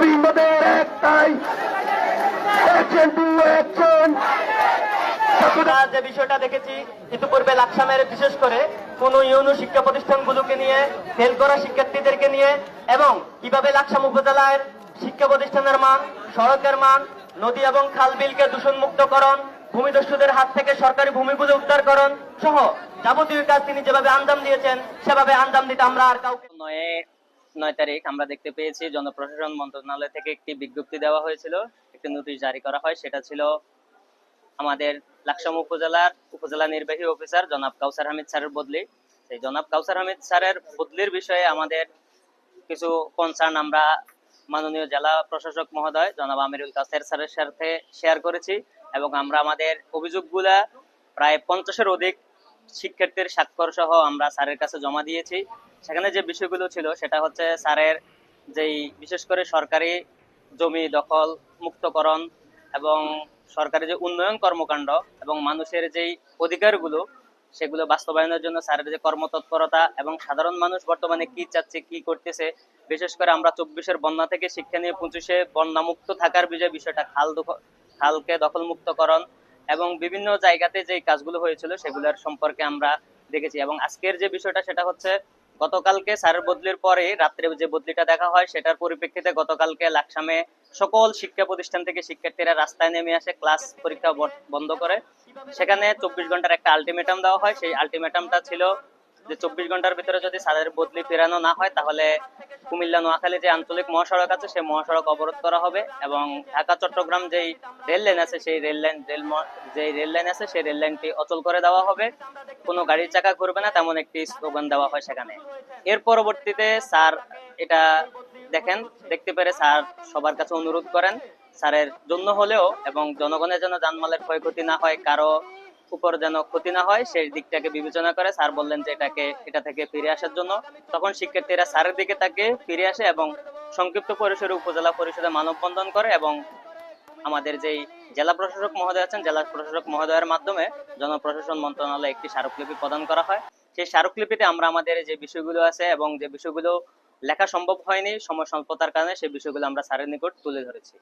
দাবি একটাই। একজন টু একজন। যে বিষয়টা দেখেছি ইতিপূর্বে লাকসামের বিশেষ করে কোন ইউনু শিক্ষা প্রতিষ্ঠানগুলোকে নিয়ে ফেল করা শিক্ষার্থীদেরকে নিয়ে এবং কীভাবে লাকসাম উপজেলার শিক্ষা প্রতিষ্ঠানের মান সড়কের মান নদী এবং খাল বিলকে দূষণমুক্তকরণ ভূমিদস্যুদের হাত থেকে সরকারি ভূমিগুলো উদ্ধারকরণ সহ যাবতীয় কাজ তিনি যেভাবে আঞ্জাম দিয়েছেন সেভাবে আঞ্জাম দিতে আমরা আর কাউকে নয় নয় তারিখ আমরা দেখতে পেয়েছি, জনপ্রশাসন মন্ত্রণালয় থেকে একটি বিজ্ঞপ্তি দেওয়া হয়েছিল, একটি নোটিশ জারি করা হয়, সেটা ছিল আমাদের লাকসাম উপজেলার উপজেলা নির্বাহী অফিসার জনাব কাউসার হামিদ স্যারের বদলি। সেই জনাব কাউসার হামিদ স্যারের বদলির বিষয়ে আমাদের কিছু কনসার্ন আমরা মাননীয় জেলা প্রশাসক মহোদয় জনাব আমিরুল কাসের স্যারের সাথে শেয়ার করেছি এবং আমরা আমাদের অভিযোগগুলা প্রায় পঞ্চাশের অধিক শিক্ষার্থীর স্বাক্ষর সহ আমরা স্যারের কাছে জমা দিয়েছি। সেখানে যে বিষয়গুলো ছিল, সেটা হচ্ছে স্যারের যেই বিশেষ করে সরকারি জমি দখল, মুক্তকরণ এবং সরকারি যে উন্নয়ন কর্মকাণ্ড এবং মানুষের যেই অধিকারগুলো, সেগুলো বাস্তবায়নের জন্য স্যারের যে কর্মতৎপরতা এবং সাধারণ মানুষ বর্তমানে কি চাচ্ছে, কি করতেছে, বিশেষ করে আমরা চব্বিশের বন্যা থেকে শিক্ষা নিয়ে পঁচিশে বন্যামুক্ত থাকার বিজয় বিষয়টা, খাল খালকে দখলমুক্তকরণ এবং বিভিন্ন জায়গাতে যে কাজগুলো হয়েছিল সেগুলোর সম্পর্কে আমরা দেখেছি। এবং আজকের যে বিষয়টা সেটা হচ্ছে, গতকালকে স্যারের বদলির পরে রাত্রে যে বদলিটা দেখা হয় সেটার পরিপ্রেক্ষিতে গতকালকে লাকসামে সকল শিক্ষা প্রতিষ্ঠান থেকে শিক্ষার্থীরা রাস্তায় নেমে আসে, ক্লাস পরীক্ষা বন্ধ করে। সেখানে চব্বিশ ঘণ্টার একটা আলটিমেটাম দেওয়া হয়। সেই আলটিমেটামটা ছিল যে চব্বিশ ঘণ্টার ভিতরে যদি স্যারের বদলি ফেরানো না হয়, তাহলে কুমিল্লা, নোয়াখালী যে আঞ্চলিক মহাসড়ক আছে, সেই মহাসড়ক অবরোধ করা হবে এবং ঢাকা, চট্টগ্রাম যেই রেল লাইন আছে, সেই রেল লাইন, রেল যেই রেল লাইন আছে, সেই রেল লাইনটি অচল করে দেওয়া হবে। কোনো গাড়ির চাকা ঘুরবে না, তেমন একটি স্লোগান দেওয়া হয় সেখানে। এর পরবর্তীতে স্যার এটা দেখেন, দেখতে পেরে স্যার সবার কাছে অনুরোধ করেন, স্যারের জন্য হলেও এবং জনগণের যেন জানমালের ক্ষয়ক্ষতি না হয়, কারও উপর যেন ক্ষতি না হয়, সেই দিকটাকে বিবেচনা করে স্যার বললেন যে এটাকে, এটা থেকে ফিরে আসার জন্য। তখন শিক্ষার্থীরা স্যারের দিকে তাকে ফিরে আসে এবং সংক্ষিপ্ত পরিসরে উপজেলা পরিষদে মানববন্ধন করে এবং আমাদের যেই জেলা প্রশাসক মহোদয় আছেন, জেলা প্রশাসক মহোদয়ের মাধ্যমে জনপ্রশাসন মন্ত্রণালয়ে একটি স্মারকলিপি প্রদান করা হয়। সেই স্মারকলিপিতে আমরা আমাদের যে বিষয়গুলো আছে এবং যে বিষয়গুলো লেখা সম্ভব হয়নি, সময় স্বল্পতার কারণে সেই বিষয়গুলো আমরা স্যারের নিকট তুলে ধরেছি।